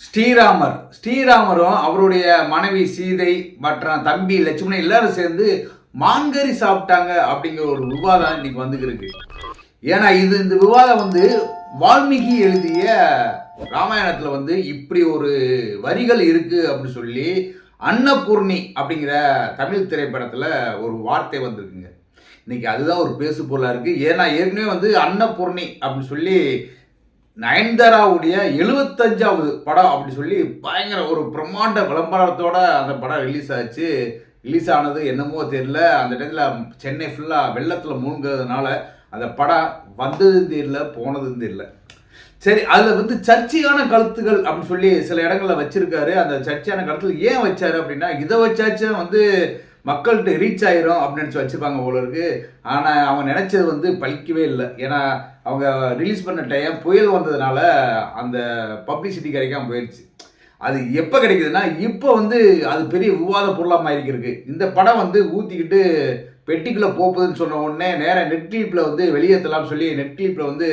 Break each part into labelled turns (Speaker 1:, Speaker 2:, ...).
Speaker 1: ஸ்ரீராமர். ஸ்ரீராமரும் அவருடைய மனைவி சீதை மற்ற தம்பி லட்சுமணன் எல்லாரும் சேர்ந்து மான்கறி சாப்பிட்டாங்க அப்படிங்கிற ஒரு விவாதம் இன்னைக்கு வந்துருக்கு ஏன்னா இது இந்த விவாதம் வந்து வால்மீகி எழுதிய ராமாயணத்துல வந்து இப்படி ஒரு வரிகள் இருக்கு அப்படின்னு சொல்லி அன்னபூர்ணி அப்படிங்கிற தமிழ் திரைப்படத்துல ஒரு வார்த்தை வந்திருக்குங்க. இன்னைக்கு அதுதான் ஒரு பேசு பொருளாக இருக்கு. ஏன்னா ஏற்கனவே வந்து அன்னபூர்ணி அப்படின்னு சொல்லி நயன்தாராவுடைய எழுபத்தஞ்சாவது படம் அப்படி சொல்லி பயங்கர ஒரு பிரம்மாண்ட விளம்பரத்தோட அந்த படம் ரிலீஸ் ஆச்சு. ரிலீஸ் ஆனது என்னமோ தெரியல. அந்த டைத்தில் சென்னை ஃபுல்லாக வெள்ளத்தில் மூழ்கிறதுனால அந்த படம் வந்ததும் தெரியல போனதும் தெரியல. சரி அதில் வந்து சர்ச்சையான கருத்துகள் அப்படின்னு சொல்லி சில இடங்களில் வச்சிருக்காரு. அந்த சர்ச்சையான கருத்துகள் ஏன் வச்சாரு அப்படின்னா இதை வச்சாச்சும் வந்து மக்கள்கிட்ட ரீச் ஆயிரும் அப்படின்னு நினச்சி வச்சுருப்பாங்க போல ஆனால் அவங்க நினச்சது வந்து பலிக்கவே இல்லை. ஏன்னா அவங்க ரிலீஸ் பண்ண டைம் புயல் வந்ததுனால அந்த பப்ளிசிட்டி கிடைக்காம போயிடுச்சு. அது எப்போ கிடைக்குதுன்னா இப்போ வந்து அது பெரிய விவாத பொருளாக மாறிக்கிருக்கு. இந்த படம் வந்து ஊற்றிக்கிட்டு பெட்டிக்குள்ளே போகுதுன்னு சொன்ன உடனே நேராக நெட்கிளிப்பில் வந்து வெளியேற்றலாம்னு சொல்லி நெட்கிளிப்பில் வந்து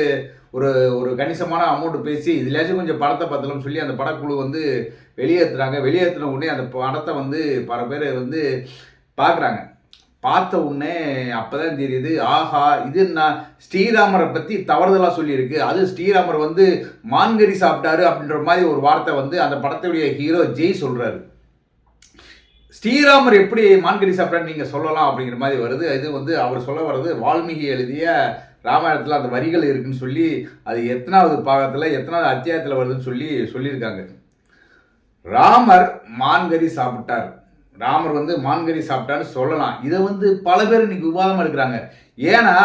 Speaker 1: ஒரு ஒரு கணிசமான அமௌண்ட் பேசி இதுலையாச்சும் கொஞ்சம் படத்தை பார்த்தலாம்னு சொல்லி அந்த படக்குழு வந்து வெளியேற்றுறாங்க வெளியேற்றின உடனே அந்த படத்தை வந்து பல பேர் வந்து பார்க்குறாங்க பார்த்த உடனே அப்போதான் தெரியுது ஆஹா இது நான் ஸ்ரீராமரை பற்றி தவறுதலாக சொல்லியிருக்கு. அது ஸ்ரீராமர் வந்து மான்கறி சாப்பிட்டாரு அப்படின்ற மாதிரி ஒரு வார்த்தை வந்து அந்த படத்துடைய ஹீரோ ஜெய் சொல்கிறாரு ஸ்ரீராமர் எப்படி மான்கறி சாப்பிட்டாரு நீங்கள் சொல்லலாம் அப்படிங்கிற மாதிரி வருது. இது வந்து அவர் சொல்ல வர்றது வால்மீகி எழுதிய ராமாயணத்தில் அந்த வரிகள் இருக்குன்னு சொல்லி அது எத்தனாவது பாகத்தில் எத்தனாவது அத்தியாயத்தில் வருதுன்னு சொல்லி சொல்லியிருக்காங்க. ராமர் மான்கறி சாப்பிட்டார். ராமர் வந்து மான்கறி சாப்பிட்டான்னு சொல்லலாம். இதை வந்து பல பேர் இன்னைக்கு விவாதமாக எடுக்கிறாங்க. ஏன்னா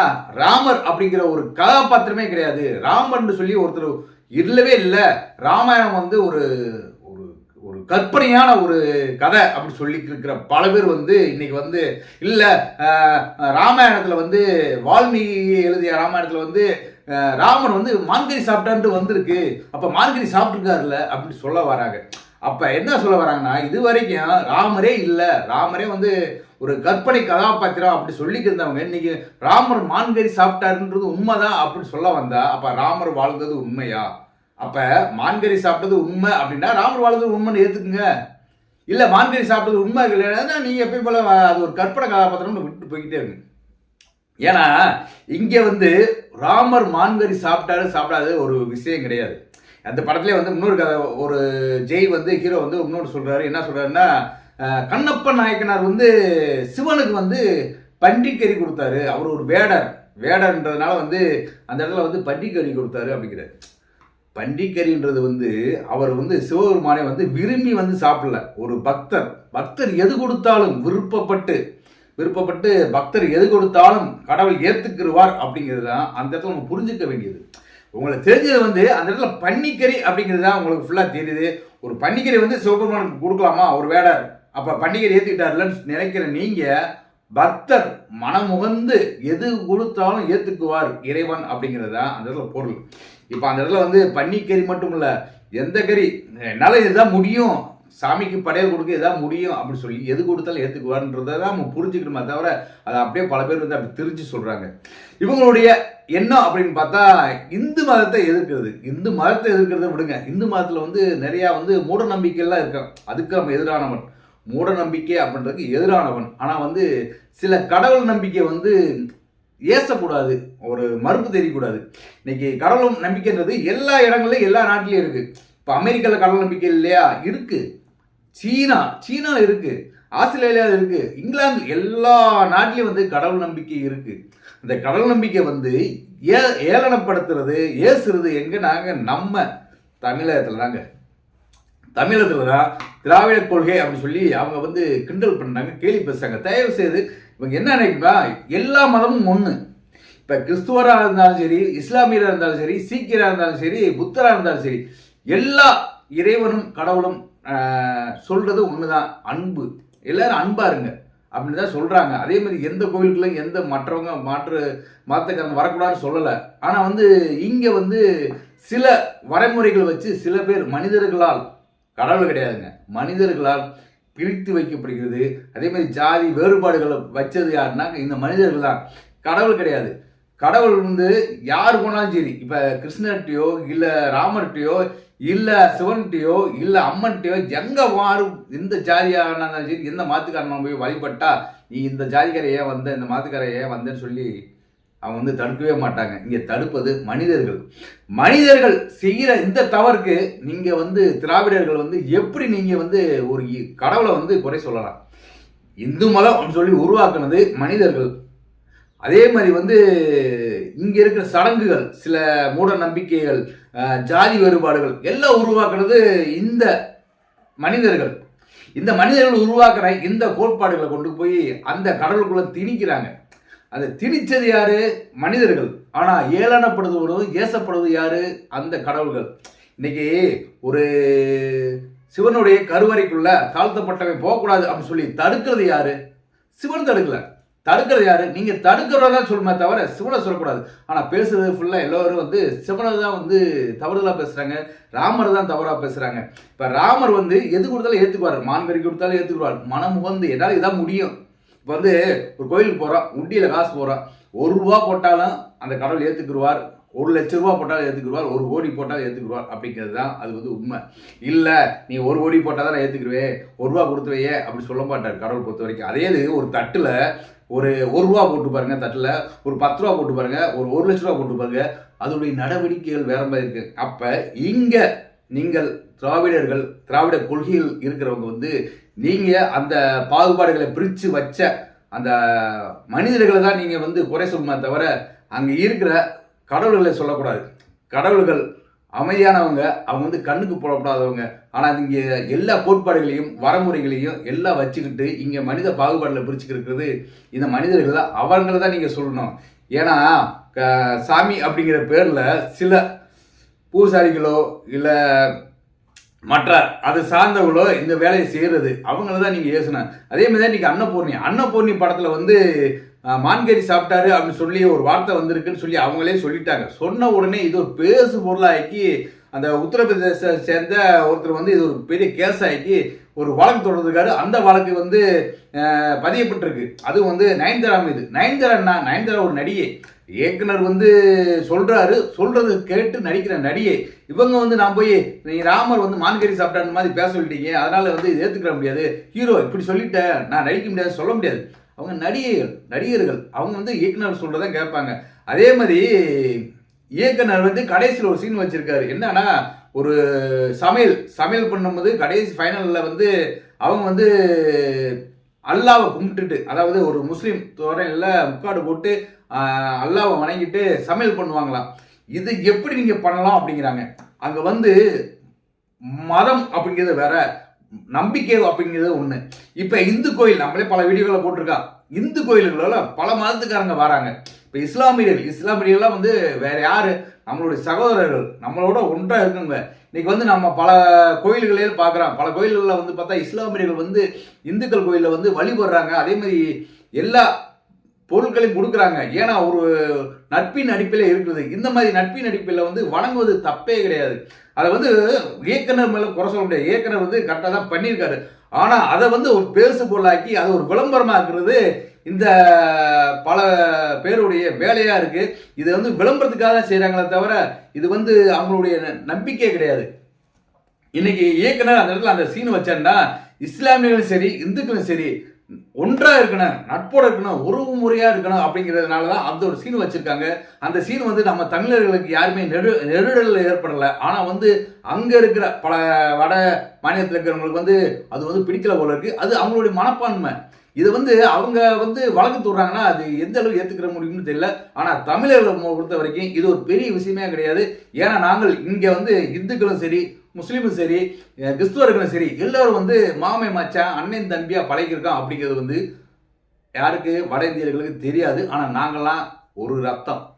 Speaker 1: ராமர் அப்படிங்கிற ஒரு கதாபாத்திரமே கிடையாது. ராமர்னு சொல்லி ஒருத்தர் இல்லவே இல்லை. ராமாயணம் வந்து ஒரு ஒரு ஒரு கற்பனையான ஒரு கதை அப்படின்னு சொல்லி இருக்கிற பல பேர் வந்து இன்னைக்கு வந்து இல்லை ராமாயணத்தில் வந்து வால்மீகி எழுதிய ராமாயணத்தில் வந்து ராமர் வந்து மான்கறி சாப்பிட்டான்ட்டு வந்திருக்கு. அப்போ மான்கறி சாப்பிட்டுருக்காருல்ல அப்படின்னு சொல்ல வராங்க. அப்ப என்ன சொல்ல வராங்கன்னா இது வரைக்கும் ராமரே இல்ல. ராமரே வந்து ஒரு கற்பனை கதாபாத்திரம் அப்படி சொல்லிட்டு இருந்தவங்க. இன்னைக்கு ராமர் மான்கறி சாப்பிட்டாருன்றது உண்மைதான் அப்படின்னு சொல்ல வந்தா அப்ப ராமர் வாழ்ந்தது உண்மையா? அப்ப மான்கறி சாப்பிட்டது உண்மை அப்படின்னா ராமர் வாழ்ந்தது உண்மைன்னு ஏத்துக்குங்க. இல்ல மான்கறி சாப்பிட்டது உண்மை இல்லைன்னா நீங்க எப்பயும் போல அது ஒரு கற்பனை கதாபாத்திரம்னு விட்டு போய்கிட்டே இருக்கு. ஏன்னா இங்க வந்து ராமர் மான்கறி சாப்பிட்டாரு சாப்பிடாது ஒரு விஷயம் கிடையாது. அந்த படத்துலேயே வந்து இன்னொரு கதை ஒரு ஜெய் வந்து ஹீரோ வந்து இன்னொரு சொல்கிறாரு என்ன சொல்கிறாருன்னா கண்ணப்ப நாயக்கனார் வந்து சிவனுக்கு வந்து பண்டிக்கறி கொடுத்தாரு. அவர் ஒரு வேடர். வேடர்ன்றதுனால வந்து அந்த இடத்துல வந்து பண்டிக்கறி கொடுத்தாரு அப்படிங்கிறாரு. பண்டிக்கரின்றது வந்து அவர் வந்து சிவபெருமானை வந்து விரும்பி வந்து சாப்பிடல. ஒரு பக்தர். பக்தர் எது கொடுத்தாலும் விருப்பப்பட்டு விருப்பப்பட்டு பக்தர் எது கொடுத்தாலும் கடவுள் ஏத்துக்கிருவார் அப்படிங்கிறது தான் அந்த இடத்துல நம்ம புரிஞ்சுக்க வேண்டியது. உங்களுக்கு தெரிஞ்சது வந்து அந்த இடத்துல பன்னிக்கறி அப்படிங்கிறது தான் உங்களுக்கு ஃபுல்லாக தெரியுது. ஒரு பன்னிக்கறி வந்து சிவபெருமானுக்கு கொடுக்கலாமா? ஒரு வேடர் அப்போ பன்னிக்கறி ஏற்றுக்கிட்டாருலன்னு நினைக்கிற நீங்கள் பக்தர் மனமுகந்து எது கொடுத்தாலும் ஏற்றுக்குவார் இறைவன் அப்படிங்கிறது தான் அந்த இடத்துல பொருள். இப்போ அந்த இடத்துல வந்து பன்னிக்கறி மட்டும் இல்லை எந்த கறி? என்னால் இதுதான் முடியும்? சாமிக்கு படையல் கொடுக்க எதாவது முடியும் அப்படின்னு சொல்லி எது கொடுத்தாலும் ஏற்றுக்குவார்ன்றதை தான் நம்ம புரிஞ்சுக்கணுமே தவிர அதை அப்படியே பல பேர் வந்து அப்படி திரிச்சு சொல்கிறாங்க இவங்களுடைய எண்ணம் அப்படின்னு பார்த்தா இந்து மதத்தை எதிர்க்கிறது. இந்து மதத்தை எதிர்க்கிறத விடுங்க. இந்து மதத்தில் வந்து நிறையா வந்து மூட நம்பிக்கைலாம் இருக்கான் அதுக்கு நம்ம எதிரானவன். மூட நம்பிக்கை அப்படின்றதுக்கு எதிரானவன். ஆனால் வந்து சில கடவுள் நம்பிக்கை வந்து ஏசக்கூடாது. ஒரு மறுப்பு தெரியக்கூடாது. இன்னைக்கு கடவுள் நம்பிக்கைன்றது எல்லா இடங்கள்லையும் எல்லா நாட்டிலையும் இருக்குது இப்போ அமெரிக்காவில் கடவுள் நம்பிக்கை இல்லையா? இருக்குது சீனா சீனா இருக்கு ஆஸ்திரேலியாவில் இருக்கு இங்கிலாந்து எல்லா நாட்டிலையும் வந்து கடவுள் நம்பிக்கை இருக்கு. இந்த கடவுள் நம்பிக்கை வந்து ஏ ஏளனப்படுத்துறது ஏசுறது எங்க நாங்க நம்ம தமிழகத்துல தாங்க. தமிழகத்துல தான் திராவிட கொள்கை அப்படின்னு சொல்லி அவங்க வந்து கிண்டல் பண்ணாங்க கேலி பேசுறாங்க. தயவு செய்து இவங்க என்ன நினைக்கிறா? எல்லா மதமும் ஒன்று இப்போ கிறிஸ்துவராக இருந்தாலும் சரி இஸ்லாமியராக இருந்தாலும் சரி சீக்கியராக இருந்தாலும் சரி புத்தராக இருந்தாலும் சரி எல்லா இறைவனும் கடவுளும் சொல்கிறது ஒன்று தான் அன்பு. எல்லாரும் அன்பாக இருங்க. அப்படின்னு தான் சொல்கிறாங்க அதே மாதிரி எந்த கோவிலுக்குள்ள எந்த மற்றவங்க மாற்று மாத்தக்காரங்க வரக்கூடாதுன்னு சொல்லலை. ஆனால் வந்து இங்கே வந்து சில வரைமுறைகள் வச்சு சில பேர் மனிதர்களால் கடவுள் கிடையாதுங்க. மனிதர்களால் பிரித்து வைக்கப்படுகிறது. அதே மாதிரி ஜாதி வேறுபாடுகளை வச்சது யாருன்னா இந்த மனிதர்கள் தான். கடவுள் கிடையாது. கடவுள் வந்து யார் போனாலும் சரி இப்போ கிருஷ்ணர்கிட்டையோ இல்லை ராமர்கிட்டையோ இல்லை சிவன்கிட்டயோ இல்லை அம்மன்கிட்டயோ எங்கே வாரும் இந்த ஜாதியான சரி எந்த மாத்துக்காரன் போய் வழிபட்டா நீ இந்த ஜாதிக்காரை ஏன் வந்த இந்த மாத்துக்காரை ஏன் வந்தேன்னு சொல்லி அவங்க வந்து தடுக்கவே மாட்டாங்க. இங்கே தடுப்பது மனிதர்கள். மனிதர்கள் செய்கிற இந்த தவறுக்கு நீங்கள் வந்து திராவிடர்கள் வந்து எப்படி நீங்கள் வந்து ஒரு கடவுளை வந்து குறை சொல்லலாம்? இந்து மதம் அப்படின்னு சொல்லி உருவாக்குனது மனிதர்கள். அதே மாதிரி வந்து இங்கே இருக்கிற சடங்குகள் சில மூட நம்பிக்கைகள் ஜாதி வேறுபாடுகள் எல்லாம் உருவாக்குனது இந்த மனிதர்கள். இந்த மனிதர்கள் உருவாக்குற இந்த கோட்பாடுகளை கொண்டு போய் அந்த கடலுக்குள்ள திணிக்கிறாங்க. அதை திணிச்சது யாரு? மனிதர்கள். ஆனால் ஏளனப்படுத்துவதும் ஏசப்படுவது யாரு? அந்த கடவுள்கள். இன்னைக்கு ஒரு சிவனுடைய கருவறைக்குள்ள தாழ்த்தப்பட்டவன் போகக்கூடாது அப்படின்னு சொல்லி தடுக்கிறது யாரு? சிவன் தடுக்கலை. தடுக்கிறது யாரு? நீங்க தடுக்கிறதா சொல்லுமே தவிர சிவனை சொல்லக்கூடாது. ஆனா பேசுறது ஃபுல்லா எல்லோரும் வந்து சிவனை தான் வந்து தவறுதலா பேசுறாங்க. ராமர் தான் தவறா பேசுறாங்க. இப்ப ராமர் வந்து எது கொடுத்தாலும் ஏத்துக்குவார். மான்கறி கொடுத்தாலும் ஏத்துக்குவார். மனம் வந்து என்னால இதான் முடியும். இப்போ வந்து ஒரு கோயிலுக்கு போறோம் உண்டியில காசு போறோம் ஒரு ரூபா போட்டாலும் அந்த கடவுள் ஏத்துக்குருவார். ஒரு லட்ச ரூபா போட்டாலும் ஏத்துக்குருவார். ஒரு கோடி போட்டாலும் ஏத்துக்குருவார். அப்படிங்கிறது தான் அது வந்து உண்மை. இல்லை நீ ஒரு கோடி போட்டால் தான் நான் ஏற்றுக்குருவே ஒரு ரூபா கொடுத்துவையே அப்படி சொல்ல மாட்டார் கடவுள் பொறுத்த வரைக்கும் அதே இது ஒரு தட்டில் ஒரு ஒரு ரூபா போட்டு பாருங்கள் தட்டில். ஒரு பத்து ரூபா போட்டு பாருங்கள் ஒரு ஒரு லட்ச ரூபா போட்டு பாருங்கள் அதனுடைய நடவடிக்கைகள் வேற மாதிரி இருக்கு. அப்போ இங்கே நீங்கள் திராவிடர்கள் திராவிட கொள்கையில் இருக்கிறவங்க வந்து நீங்கள் அந்த பாகுபாடுகளை பிரித்து வச்ச அந்த மனிதர்களை தான் நீங்கள் வந்து குறை சொல்லுமே தவிர அங்கே இருக்கிற கடவுள்களை சொல்லக்கூடாது. கடவுள்கள் அமைதியானவங்க அவங்க வந்து கண்ணுக்கு போடக்கூடாதவங்க ஆனால் இங்கே எல்லா கோட்பாடுகளையும் வரமுறைகளையும் எல்லாம் வச்சுக்கிட்டு இங்கே மனித பாகுபாடில் பிரிச்சுக்கிட்டு இருக்கிறது இந்த மனிதர்கள் தான் அவங்கள தான் நீங்கள் சொல்லணும். ஏன்னா க- சாமி அப்படிங்கிற பேரில் சில பூசாரிகளோ இல்லை மற்ற அது சார்ந்தவங்களோ இந்த வேலையை செய்கிறது அவங்கள தான் நீங்கள் ஏசணும் அதே மாதிரி தான் இன்றைக்கி அன்னபூர்ணி. அன்னபூர்ணி படத்தில் வந்து மான்கறி சாப்பிட்டாரு அப்படின்னு சொல்லி ஒரு வார்த்தை வந்திருக்குன்னு சொல்லி அவங்களே சொல்லிட்டாங்க. சொன்ன உடனே இது ஒரு பேசு பொருளாக்கி அந்த உத்தரப்பிரதேச சேர்ந்த ஒருத்தர் வந்து இது ஒரு பெரிய கேஸ் ஆகி ஒரு வழக்கு தொடர்ந்துருக்காரு அந்த வழக்கு வந்து பதியப்பட்டிருக்கு. அது வந்து நயன்தாரா மீது. நயன்தாரா நயன்தாரா ஒரு நடிகை. இயக்குனர் வந்து சொல்றாரு. சொல்றது கேட்டு நடிக்கிற நடிகை. இவங்க வந்து நான் போய் நீ ராமர் வந்து மான்கறி சாப்பிட்டான்னு மாதிரி பேச சொல்லிட்டீங்க. அதனால வந்து இது ஏத்துக்கிற முடியாது. ஹீரோ இப்படி சொல்லிட்டேன் நான் நடிக்க முடியாது சொல்ல முடியாது. அவங்க நடிகைகள் நடிகர்கள் அவங்க வந்து இயக்குனர் சொல்றதை கேட்பாங்க. அதே மாதிரி இயக்குனர் வந்து கடைசியில் ஒரு சீன் வச்சிருக்காரு. என்னன்னா ஒரு சமையல் சமையல் பண்ணும்போது கடைசி ஃபைனலில் வந்து அவங்க வந்து அல்லாவை கும்பிட்டுட்டு அதாவது ஒரு முஸ்லீம் தோரையில் முக்காடு போட்டு அல்லாவை வணங்கிட்டு சமையல் பண்ணுவாங்களாம். இது எப்படி நீங்கள் பண்ணலாம் அப்படிங்கிறாங்க. அங்கே வந்து மதம் அப்படிங்கிறது வேற. நம்பிக்கை அப்படிங்கிறது ஒன்று இப்போ இந்து கோயில் நம்மளே பல வீடியோக்களை போட்டிருக்கா. இந்து கோயில்கள பல மதத்துக்காரங்க வராங்க. இப்போ இஸ்லாமியர்கள் இஸ்லாமியர்கள்லாம் வந்து வேற யாரு? நம்மளுடைய சகோதரர்கள். நம்மளோட ஒன்றா இருக்குங்க. இன்னைக்கு வந்து நம்ம பல கோயில்களே பார்க்குறோம். பல கோயில்களில் வந்து பார்த்தா இஸ்லாமியர்கள் வந்து இந்துக்கள் கோயிலில் வந்து வழிபடுறாங்க. அதே மாதிரி எல்லா பொருட்களையும் கொடுக்குறாங்க. ஏன்னா ஒரு நட்பின் அடிப்பில் இருக்குது. இந்த மாதிரி நட்பின் அடிப்பில் வந்து வணங்குவது தப்பே கிடையாது. அதை வந்து இயக்குனர் மேலே குறை சொல்ல முடியாது. இயக்குனர் வந்து கரெக்டாக தான் பண்ணியிருக்காரு. ஆனால் அதை வந்து ஒரு பேசு பொருளாக்கி அதை ஒரு விளம்பரமாக்குறது இந்த பல பேருடைய வேலையாக இருக்குது இது வந்து விளம்பரத்துக்காக தான் செய்கிறாங்களே தவிர இது வந்து அவங்களுடைய நம்பிக்கை கிடையாது. இன்னைக்கு இயக்குனர் அந்த இடத்துல அந்த சீன் வச்சான்னா இஸ்லாமியர்களும் சரி இந்துக்களும் சரி ஒன்றா இருக்கணும் நட்போட இருக்கணும் உறவு முறையா இருக்கணும் அப்படிங்கிறதுனால தான் அந்த ஒரு சீன் வச்சிருக்காங்க. அந்த சீன் வந்து நம்ம தமிழர்களுக்கு யாருமே நெரு நெருடல் ஏற்படலை. ஆனால் வந்து அங்கே இருக்கிற பல வட மாநிலத்தில் இருக்கிறவங்களுக்கு வந்து அது வந்து பிடிக்கல போல இருக்கு. அது அவங்களுடைய மனப்பான்மை. இது வந்து அவங்க வந்து வழக்கு தூடுறாங்கன்னா அது எந்த அளவு ஏற்றுக்கிற முடியும்னு தெரியல. ஆனால் தமிழர்களை பொறுத்த வரைக்கும் இது ஒரு பெரிய விஷயமே கிடையாது. ஏன்னா நாங்கள் இங்கே வந்து இந்துக்களும் சரி முஸ்லீமும் சரி கிறிஸ்துவர்களும் சரி எல்லோரும் வந்து மாமை மச்சான் அண்ணன் தம்பியாக பழகிருக்கோம் அப்படிங்கிறது வந்து யாருக்கு? வட இந்தியர்களுக்கு தெரியாது. ஆனால் நாங்கெல்லாம் ஒரு ரத்தம்.